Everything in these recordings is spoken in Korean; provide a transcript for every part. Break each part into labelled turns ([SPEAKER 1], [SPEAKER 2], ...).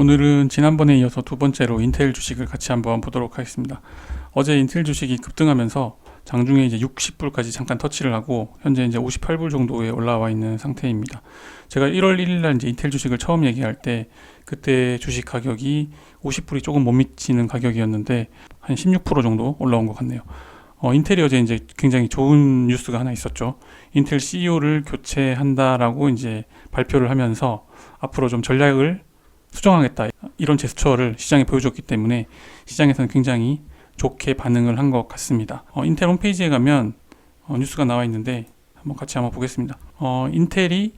[SPEAKER 1] 오늘은 지난번에 이어서 두 번째로 인텔 주식을 같이 한번 보도록 하겠습니다. 어제 인텔 주식이 급등하면서 장중에 이제 60불까지 잠깐 터치를 하고 현재 이제 58불 정도에 올라와 있는 상태입니다. 제가 1월 1일 날 이제 인텔 주식을 처음 얘기할 때 그때 주식 가격이 50불이 조금 못 미치는 가격이었는데 한 16% 정도 올라온 것 같네요. 어, 인텔이 어제 이제 굉장히 좋은 뉴스가 하나 있었죠. 인텔 CEO를 교체한다라고 이제 발표를 하면서 앞으로 좀 전략을 수정하겠다 이런 제스처를 시장에 보여줬기 때문에 시장에서는 굉장히 좋게 반응을 한 것 같습니다. 어, 인텔 홈페이지에 가면 어, 뉴스가 나와 있는데 한번 같이 한번 보겠습니다. 어, 인텔이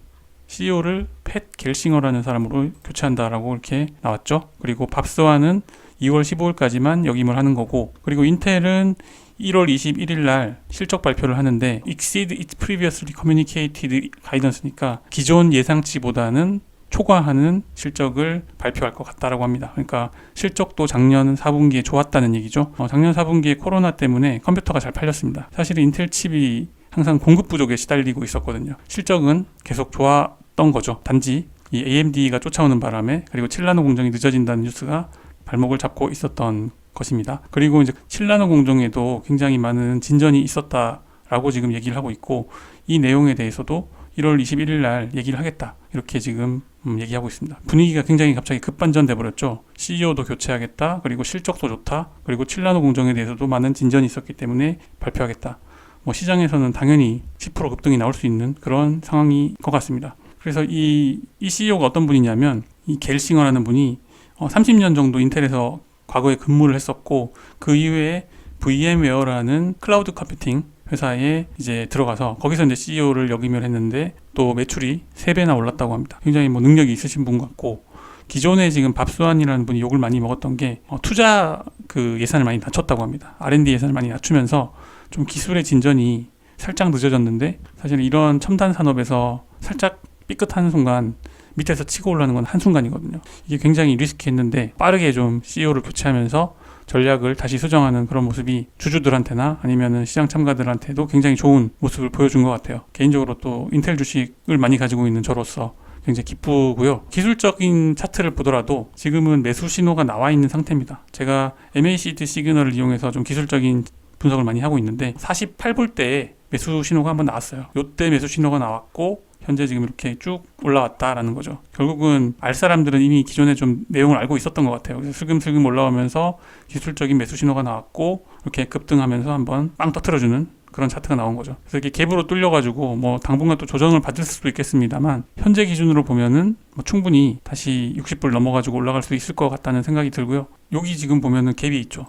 [SPEAKER 1] CEO를 팻 겔싱어라는 사람으로 교체한다라고 이렇게 나왔죠. 그리고 밥스와는 2월 15일까지만 역임을 하는 거고 그리고 인텔은 1월 21일 날 실적 발표를 하는데 exceed its previously communicated guidance니까 기존 예상치보다는 초과하는 실적을 발표할 것 같다라고 합니다. 그러니까 실적도 작년 4분기에 좋았다는 얘기죠. 어, 작년 4분기에 코로나 때문에 컴퓨터가 잘 팔렸습니다. 사실 인텔 칩이 항상 공급 부족에 시달리고 있었거든요. 실적은 계속 좋았던 거죠. 단지 이 AMD가 쫓아오는 바람에 그리고 7나노 공정이 늦어진다는 뉴스가 발목을 잡고 있었던 것입니다. 그리고 이제 7나노 공정에도 굉장히 많은 진전이 있었다라고 지금 얘기를 하고 있고 이 내용에 대해서도 1월 21일 날 얘기를 하겠다. 이렇게 지금 음, 얘기하고 있습니다. 분위기가 굉장히 갑자기 급반전돼 버렸죠. CEO도 교체하겠다. 그리고 실적도 좋다. 그리고 7나노 공정에 대해서도 많은 진전이 있었기 때문에 발표하겠다. 뭐 시장에서는 당연히 10% 급등이 나올 수 있는 그런 상황인 것 같습니다. 그래서 이, 이 CEO가 어떤 분이냐면 이 겔싱어라는 분이 어, 30년 정도 인텔에서 과거에 근무를 했었고 그 이후에 VM웨어라는 클라우드 컴퓨팅 회사에 이제 들어가서 거기서 이제 CEO를 역임을 했는데 또 매출이 3배나 올랐다고 합니다. 굉장히 뭐 능력이 있으신 분 같고 기존에 지금 밥수환이라는 분이 욕을 많이 먹었던 게 어, 투자 그 예산을 많이 낮췄다고 합니다. R&D 예산을 많이 낮추면서 좀 기술의 진전이 살짝 늦어졌는데 사실 이런 첨단 산업에서 살짝 삐끗하는 순간 밑에서 치고 올라가는 건 한순간이거든요. 이게 굉장히 리스키했는데 빠르게 좀 CEO를 교체하면서 전략을 다시 수정하는 그런 모습이 주주들한테나 아니면은 시장 참가들한테도 굉장히 좋은 모습을 보여준 것 같아요. 개인적으로 또 인텔 주식을 많이 가지고 있는 저로서 굉장히 기쁘고요. 기술적인 차트를 보더라도 지금은 매수 신호가 나와 있는 상태입니다. 제가 MACD 시그널을 이용해서 좀 기술적인 분석을 많이 하고 있는데 48불 때에 매수 신호가 한번 나왔어요. 요때 매수 신호가 나왔고 현재 지금 이렇게 쭉 올라왔다라는 거죠. 결국은 알 사람들은 이미 기존에 좀 내용을 알고 있었던 것 같아요. 그래서 슬금슬금 올라오면서 기술적인 매수 신호가 나왔고 이렇게 급등하면서 한번 빵 터트려주는 그런 차트가 나온 거죠. 그래서 이게 갭으로 뚫려가지고 뭐 당분간 또 조정을 받을 수도 있겠습니다만 현재 기준으로 보면은 뭐 충분히 다시 60불 넘어가지고 올라갈 수 있을 것 같다는 생각이 들고요. 여기 지금 보면은 갭이 있죠.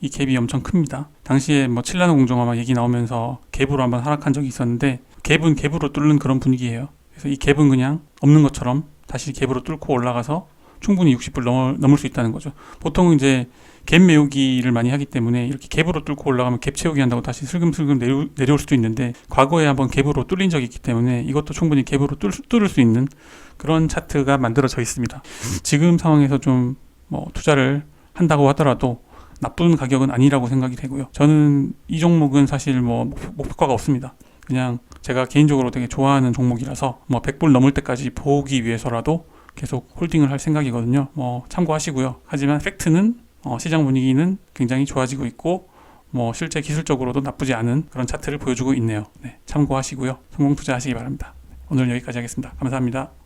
[SPEAKER 1] 이 갭이 엄청 큽니다. 당시에 뭐 칠라노 공정화 막 얘기 나오면서 갭으로 한번 하락한 적이 있었는데 갭은 갭으로 뚫는 그런 분위기예요. 그래서 이 갭은 그냥 없는 것처럼 다시 갭으로 뚫고 올라가서 충분히 60불 넘어, 넘을 수 있다는 거죠. 보통 이제 갭 메우기를 많이 하기 때문에 이렇게 갭으로 뚫고 올라가면 갭 채우기 한다고 다시 슬금슬금 내려, 내려올 수도 있는데 과거에 한번 갭으로 뚫린 적이 있기 때문에 이것도 충분히 갭으로 뚫, 뚫을 수 있는 그런 차트가 만들어져 있습니다. 지금 상황에서 좀 뭐 투자를 한다고 하더라도 나쁜 가격은 아니라고 생각이 되고요. 저는 이 종목은 사실 뭐 목표- 목표가가 없습니다. 그냥 제가 개인적으로 되게 좋아하는 종목이라서 뭐 100불 넘을 때까지 보기 위해서라도 계속 홀딩을 할 생각이거든요. 뭐 참고하시고요. 하지만 팩트는 어, 시장 분위기는 굉장히 좋아지고 있고 뭐 실제 기술적으로도 나쁘지 않은 그런 차트를 보여주고 있네요. 네, 참고하시고요. 성공 투자하시기 바랍니다. 오늘 여기까지 하겠습니다. 감사합니다.